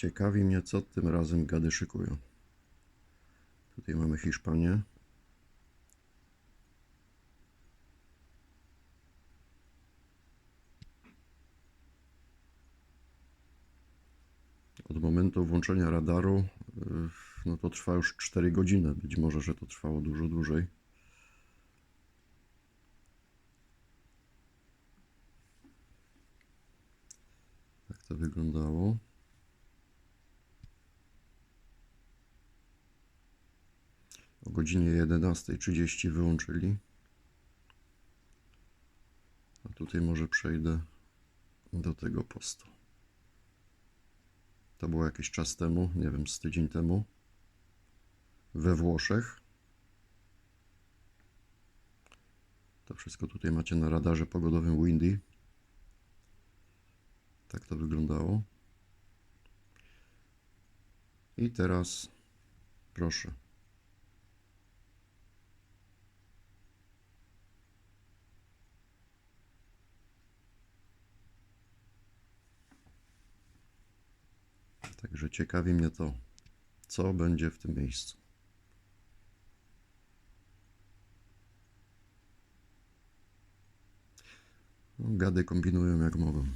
Ciekawi mnie, co tym razem gady szykują. Tutaj mamy Hiszpanię. Od momentu włączenia radaru, no to trwa już 4 godziny. Być może, że to trwało dużo dłużej. Tak to wyglądało. O godzinie 11.30 wyłączyli. A tutaj może przejdę do tego postu. To było jakiś czas temu, nie wiem, z tydzień temu. We Włoszech. To wszystko tutaj macie na radarze pogodowym Windy. Tak to wyglądało. I teraz proszę. Także ciekawi mnie to, co będzie w tym miejscu. No, gady kombinują jak mogą.